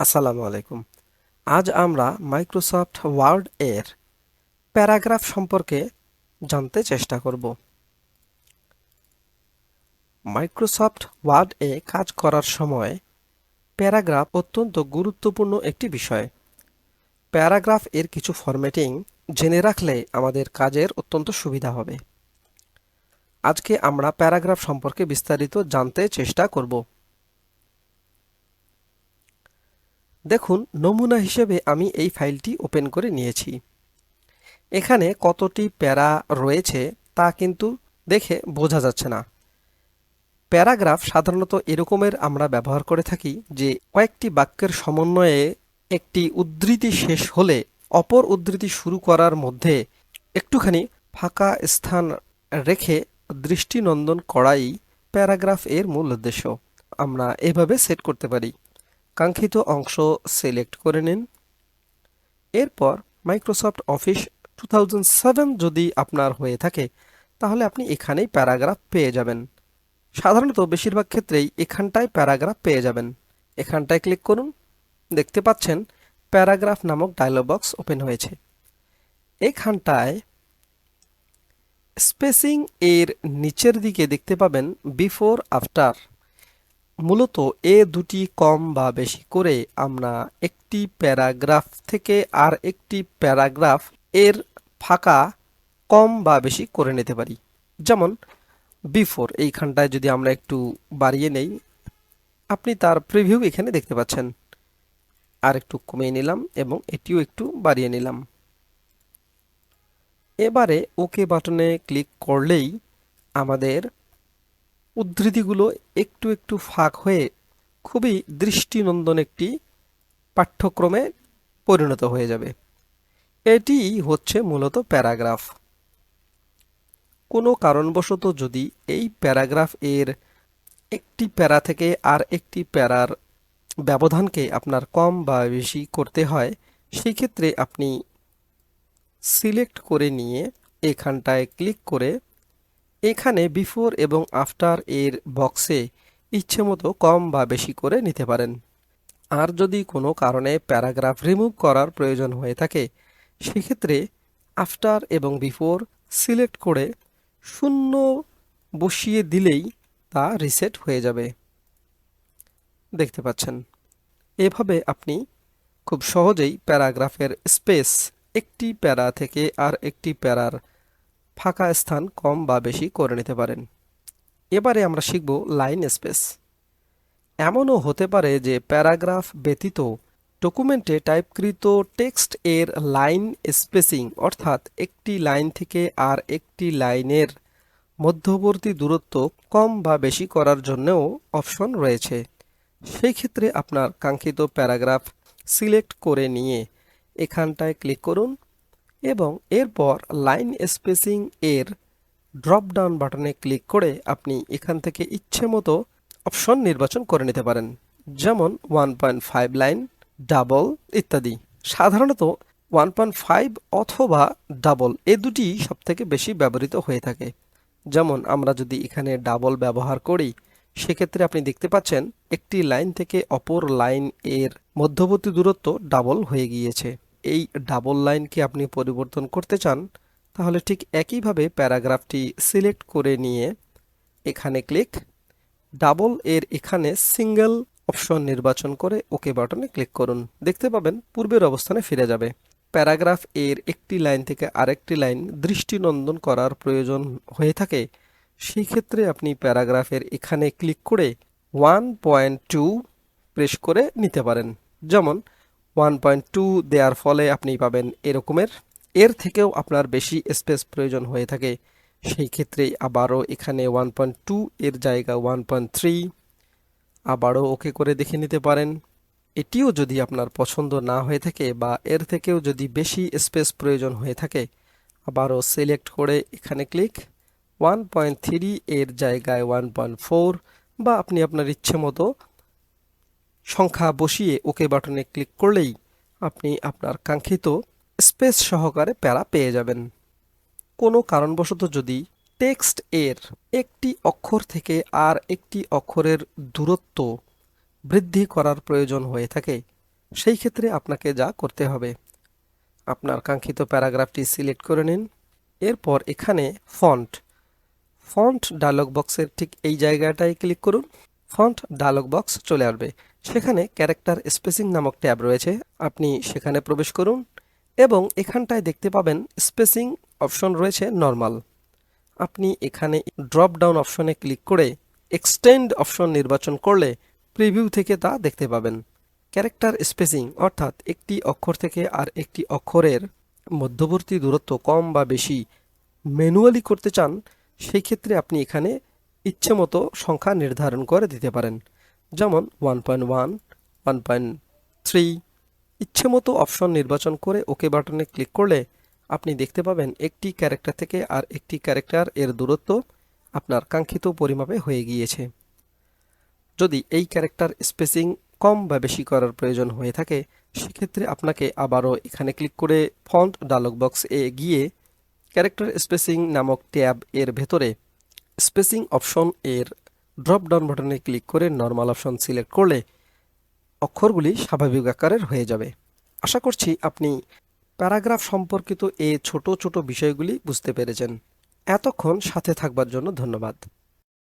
আসসালামু আলাইকুম। আজ আমরা মাইক্রোসফট ওয়ার্ড এর প্যারাগ্রাফ সম্পর্কে জানতে চেষ্টা করব। মাইক্রোসফট ওয়ার্ড এ কাজ করার সময় প্যারাগ্রাফ অত্যন্ত গুরুত্বপূর্ণ একটি বিষয়। প্যারাগ্রাফ এর কিছু ফরম্যাটিং জেনে রাখলে আমাদের কাজের অত্যন্ত সুবিধা হবে। আজকে আমরা প্যারাগ্রাফ সম্পর্কে বিস্তারিত জানতে চেষ্টা করব। দেখুন, নমুনা হিসেবে আমি এই ফাইলটি ওপেন করে নিয়েছি। এখানে কতটি প্যারা রয়েছে তা কিন্তু দেখে বোঝা যাচ্ছে না। প্যারাগ্রাফ সাধারণত এরকমের আমরা ব্যবহার করে থাকি যে কয়েকটি বাক্যের সমন্বয়ে একটি উদ্ধৃতি শেষ হলে অপর উদ্ধৃতি শুরু করার মধ্যে একটুখানি ফাঁকা স্থান রেখে দৃষ্টিনন্দন করাই প্যারাগ্রাফ এর মূল উদ্দেশ্য। আমরা এভাবে সেট করতে পারি। কাঙ্ক্ষিত অংশ সিলেক্ট করে নিন। এরপর মাইক্রোসফট অফিস টু যদি আপনার হয়ে থাকে, তাহলে আপনি এখানেই প্যারাগ্রাফ পেয়ে যাবেন। সাধারণত বেশিরভাগ ক্ষেত্রেই এখানটায় প্যারাগ্রাফ পেয়ে যাবেন। এখানটায় ক্লিক করুন। দেখতে পাচ্ছেন প্যারাগ্রাফ নামক ডায়লগ বক্স ওপেন হয়েছে। এখানটায় স্পেসিং এর নিচের দিকে দেখতে পাবেন বিফোর আফটার মূলত এ দুটি কম বা বেশি করে আমরা একটি প্যারাগ্রাফ থেকে আর একটি প্যারাগ্রাফ এর ফাঁকা কম বা বেশি করে নিতে পারি। যেমন, বিফোর এইখানটায় যদি আমরা একটু বাড়িয়ে নেই, আপনি তার প্রিভিউ এখানে দেখতে পাচ্ছেন। আর একটু কমিয়ে নিলাম এবং এটিও একটু বাড়িয়ে নিলাম। এবারে ওকে বাটনে ক্লিক করলেই আমাদের উদ্ধৃতিগুলো একটু একটু ফাঁক হয়ে খুবই দৃষ্টিনন্দন একটি পাঠ্যক্রমে পরিণত হয়ে যাবে। এটি হচ্ছে মূলত প্যারাগ্রাফ। কোনো কারণবশত যদি এই প্যারাগ্রাফ এর একটি প্যারা থেকে আর একটি প্যারার ব্যবধানকে আপনার কম বা বেশি করতে হয়, সেই ক্ষেত্রে আপনি সিলেক্ট করে নিয়ে এখানটায় ক্লিক করে এখানে বিফোর এবং আফটার এর বক্সে ইচ্ছে মতো কম বা বেশি করে নিতে পারেন। আর যদি কোনো কারণে প্যারাগ্রাফ রিমুভ করার প্রয়োজন হয়ে থাকে, সেক্ষেত্রে আফটার এবং বিফোর সিলেক্ট করে শূন্য বসিয়ে দিলেই তা রিসেট হয়ে যাবে। দেখতে পাচ্ছেন, এভাবে আপনি খুব সহজেই প্যারাগ্রাফের স্পেস একটি প্যারা থেকে আর একটি প্যারার ফাঁকা স্থান কম বা বেশি করে নিতে পারেন। এবারে আমরা শিখব লাইন স্পেস। এমনও হতে পারে যে প্যারাগ্রাফ ব্যতীত ডকুমেন্টে টাইপকৃত টেক্সট এর লাইন স্পেসিং, অর্থাৎ একটি লাইন থেকে আর একটি লাইনের মধ্যবর্তী দূরত্ব কম বা বেশি করার জন্যও অপশন রয়েছে। সেই ক্ষেত্রে আপনার কাঙ্ক্ষিত প্যারাগ্রাফ সিলেক্ট করে নিয়ে এখানটায় ক্লিক করুন। এবং এরপর লাইন স্পেসিং এর ড্রপ ডাউন বাটনে ক্লিক করে আপনি এখান থেকে ইচ্ছে মতো অপশন নির্বাচন করে নিতে পারেন। যেমন one point five line double ইত্যাদি। সাধারণত ওয়ান পয়েন্ট ফাইভ অথবা ডাবল এ দুটি সবথেকে বেশি ব্যবহৃত হয়ে থাকে। যেমন আমরা যদি এখানে ডাবল ব্যবহার করি, সেক্ষেত্রে আপনি দেখতে পাচ্ছেন একটি লাইন থেকে অপর লাইন এর মধ্যবর্তী দূরত্ব ডাবল হয়ে গিয়েছে। এই ডাবল লাইনকে আপনি পরিবর্তন করতে চান? তাহলে ঠিক একইভাবে প্যারাগ্রাফটি সিলেক্ট করে নিয়ে এখানে ক্লিক ডাবল এর এখানে সিঙ্গেল অপশন নির্বাচন করে ওকে বাটনে ক্লিক করুন। দেখতে পাবেন পূর্বের অবস্থানে ফিরে যাবে। প্যারাগ্রাফ এর একটি লাইন থেকে আরেকটি লাইন দৃষ্টিনন্দন করার প্রয়োজন হয়ে থাকে। সেই ক্ষেত্রে আপনি প্যারাগ্রাফের এখানে ক্লিক করে ওয়ান পয়েন্ট টু প্রেস করে নিতে পারেন। যেমন ওয়ান পয়েন্ট টু দেওয়ার ফলে আপনি পাবেন এরকমের। এর থেকেও আপনার বেশি স্পেস প্রয়োজন হয়ে থাকে। সেই ক্ষেত্রে আবারও এখানে ওয়ান পয়েন্ট টু এর জায়গা ওয়ান পয়েন্ট থ্রি আবারও ওকে করে দেখে নিতে পারেন। এটিও যদি আপনার পছন্দ না হয়ে থাকে বা এর থেকেও যদি বেশি স্পেস প্রয়োজন হয়ে থাকে, আবারও সিলেক্ট করে এখানে ক্লিক ওয়ান পয়েন্ট থ্রি এর জায়গায় ওয়ান পয়েন্ট ফোর বা আপনি আপনার ইচ্ছে মতো সংখ্যা বসিয়ে ওকে বাটনে ক্লিক করলেই আপনি আপনার কাঙ্ক্ষিত স্পেস সহকারে প্যারা পেয়ে যাবেন। কোনো কারণবশত যদি টেক্সট এর একটি অক্ষর থেকে আর একটি অক্ষরের দূরত্ব বৃদ্ধি করার প্রয়োজন হয়ে থাকে, সেই ক্ষেত্রে আপনাকে যা করতে হবে, আপনার কাঙ্ক্ষিত প্যারাগ্রাফটি সিলেক্ট করে নিন। এরপর এখানে ফন্ট ফন্ট ডায়লগ বক্সের ঠিক এই জায়গাটায় ক্লিক করুন। ফন্ট ডায়লগ বক্স চলে আসবে। সেখানে ক্যারেক্টার স্পেসিং নামক ট্যাব রয়েছে। আপনি সেখানে প্রবেশ করুন এবং এখানটায় দেখতে পাবেন স্পেসিং অপশন রয়েছে নর্মাল। আপনি এখানে ড্রপ ডাউন অপশনে ক্লিক করে এক্সটেন্ড অপশন নির্বাচন করলে প্রিভিউ থেকে তা দেখতে পাবেন। ক্যারেক্টার স্পেসিং অর্থাৎ একটি অক্ষর থেকে আর একটি অক্ষরের মধ্যবর্তী দূরত্ব কম বা বেশি ম্যানুয়ালি করতে চান সেই ক্ষেত্রে আপনি এখানে ইচ্ছে মতো সংখ্যা নির্ধারণ করে দিতে পারেন। যেমন one point one one point three ইচ্ছে মতো অপশন নির্বাচন করে ওকে বাটনে ক্লিক করলে আপনি দেখতে পাবেন একটি ক্যারেক্টার থেকে আর একটি ক্যারেক্টার এর দূরত্ব আপনার কাঙ্ক্ষিত পরিমাপে হয়ে গিয়েছে। যদি এই ক্যারেক্টার স্পেসিং কম বা বেশি করার প্রয়োজন হয়ে থাকে, সেক্ষেত্রে আপনাকে আবারও এখানে ক্লিক করে ফন্ট ডায়লগ বক্স এ গিয়ে ক্যারেক্টার স্পেসিং নামক ট্যাব এর ভেতরে স্পেসিং অপশন এর ড্রপ ডাউন বাটনে ক্লিক করে নর্মাল অপশন সিলেক্ট করলে অক্ষরগুলি স্বাভাবিক আকারের হয়ে যাবে। আশা করছি আপনি প্যারাগ্রাফ সম্পর্কিত এ ছোট ছোট বিষয়গুলি বুঝতে পেরেছেন। এতক্ষণ সাথে থাকবার জন্য ধন্যবাদ।